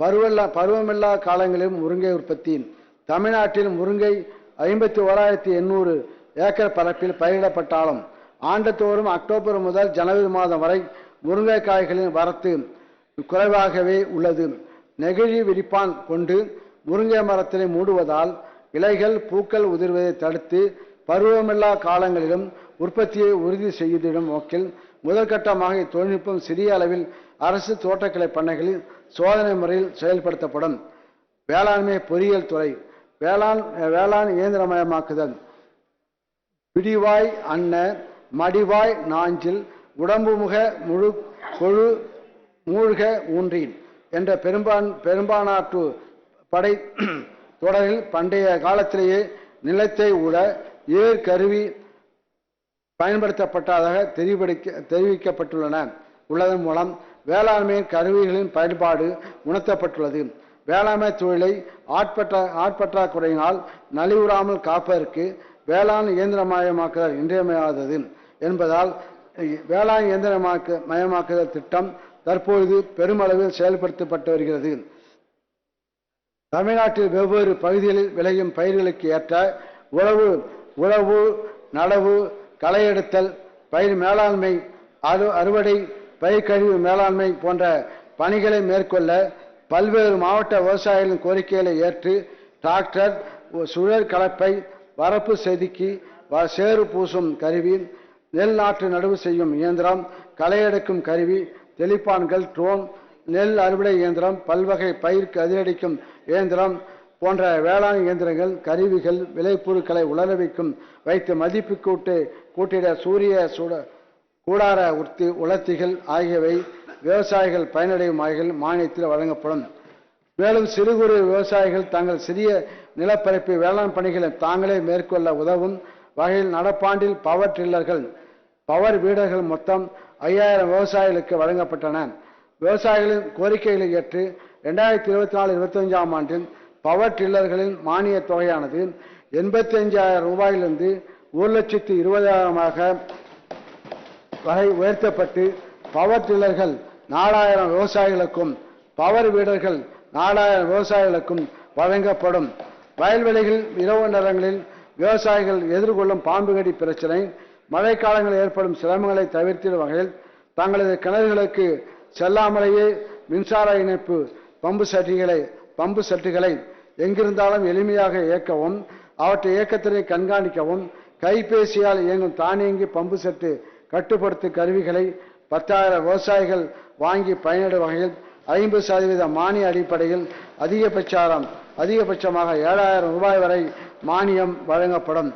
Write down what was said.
பருவல்லா பருவமில்லா காலங்களிலும் முருங்கை உற்பத்தி. தமிழ்நாட்டில் முருங்கை ஐம்பத்தி ஓராயிரத்தி எண்ணூறு ஏக்கர் பரப்பில் பயிரிடப்பட்டாலும் ஆண்டுதோறும் அக்டோபர் முதல் ஜனவரி மாதம் வரை முருங்கைக்காய்களின் வரத்து குறைவாகவே உள்ளது. நெகிழி விரிப்பான் கொண்டு முருங்கை மரத்தினை மூடுவதால் இலைகள் பூக்கள் உதிர்வதை தடுத்து பருவமில்லா காலங்களிலும் உற்பத்தியை உறுதி செய்திடும் நோக்கில் முதற்கட்டமாக இத்தொழில்நுட்பம் சிறிய அளவில் அரசு தோட்டக்கலை பண்ணைகளில் சோதனை முறையில் செயல்படுத்தப்படும். வேளாண்மை பொறியியல் துறை வேளாண் வேளாண் இயந்திரமயமாக்குதல் பிடிவாய் அன்ன மடிவாய் நாஞ்சில் உடம்பு முக முழு கொழு மூழ்க ஊன்றின் என்ற பெரும்பான் பெரும்பானாற்று படை தொடரில் பண்டைய காலத்திலேயே நிலத்தை உட ஏர் கருவி பயன்படுத்தப்பட்டதாக தெரிவிக்க தெரிவிக்கப்பட்டுள்ளன. உள்ளதன் மூலம் வேளாண்மை கருவிகளின் பயன்பாடு உணர்த்தப்பட்டுள்ளது. வேளாண்மை தொழிலை ஆட்பற்ற ஆட்பற்றாக்குறையினால் நலிவுறாமல் காப்பதற்கு வேளாண் இயந்திரமயமாக்குதல் இன்றியமையாதது என்பதால் வேளாண் இயந்திரமாக்க மயமாக்குதல் திட்டம் தற்பொழுது பெருமளவில் செயல்படுத்தப்பட்டு வருகிறது. தமிழ்நாட்டில் வெவ்வேறு பகுதிகளில் விளையும் பயிர்களுக்கு ஏற்ற உழவு உழவு நடவு களையெடுத்தல் பயிர் மேலாண்மை அறு அறுவடை பயிர் கழிவு மேலாண்மை போன்ற பணிகளை மேற்கொள்ள பல்வேறு மாவட்ட விவசாயிகளின் கோரிக்கைகளை ஏற்று டிராக்டர் சுழல் கலப்பை வரப்பு செதுக்கி வ- சேறு பூசும் கருவி நெல் நாற்று நடவு செய்யும் இயந்திரம் களை எடுக்கும் கருவி தெளிப்பான்கள் ட்ரோன் நெல் அறுவடை இயந்திரம் பல்வகை பயிருக்கு அதிரடிக்கும் இயந்திரம் போன்ற வேளாண் இயந்திரங்கள் கருவிகள் விளைபொருட்களை உலர வைக்கும் வைத்து மதிப்பு கூட்டு கூட்டிட சூரிய சுட கூடார உத்தி உலர்த்திகள் ஆகியவை விவசாயிகள் பயனடையும் வகையில் மானியத்தில் வழங்கப்படும். மேலும் சிறு குறு விவசாயிகள் தங்கள் சிறிய நிலப்பரப்பு வேளாண் பணிகளை தாங்களே மேற்கொள்ள உதவும் வகையில் நடப்பாண்டில் பவர் டில்லர்கள் பவர் வீடர்கள் மொத்தம் ஐயாயிரம் விவசாயிகளுக்கு வழங்கப்பட்டன. விவசாயிகளின் கோரிக்கைகளை ஏற்று ரெண்டாயிரத்தி இருபத்தி நாலு இருபத்தஞ்சாம் ஆண்டில் பவர் டில்லர்களின் மானிய தொகையானது எண்பத்தி அஞ்சாயிரம் ரூபாயிலிருந்து ஒரு லட்சத்தி இருபதாயிரமாக வகை உயர்த்தப்பட்டு பவர் டில்லர்கள் நாலாயிரம் விவசாயிகளுக்கும் பவர் வீடர்கள் நாலாயிரம் விவசாயிகளுக்கும் வழங்கப்படும். வயல்வெளிகள் இரவு நேரங்களில் விவசாயிகள் எதிர்கொள்ளும் பாம்பு கடி பிரச்சனை மழைக்காலங்களில் ஏற்படும் சிரமங்களை தவிர்த்திடும் வகையில் தங்களது கிணறுகளுக்கு செல்லாமலேயே மின்சார இணைப்பு பம்பு சட்டிகளை பம்பு சட்டுகளை எங்கிருந்தாலும் எளிமையாக இயக்கவும் அவற்றை இயக்கத்தினை கண்காணிக்கவும் கைபேசியால் இயங்கும் தானியங்கி பம்பு செட்டு கட்டுப்படுத்தும் கருவிகளை பத்தாயிரம் விவசாயிகள் வாங்கி பயனிடும் வகையில் ஐம்பது சதவீத மானிய அடிப்படையில் அதிகபட்சம் அதிகபட்சமாக ஏழாயிரம் ரூபாய் வரை மானியம் வழங்கப்படும்.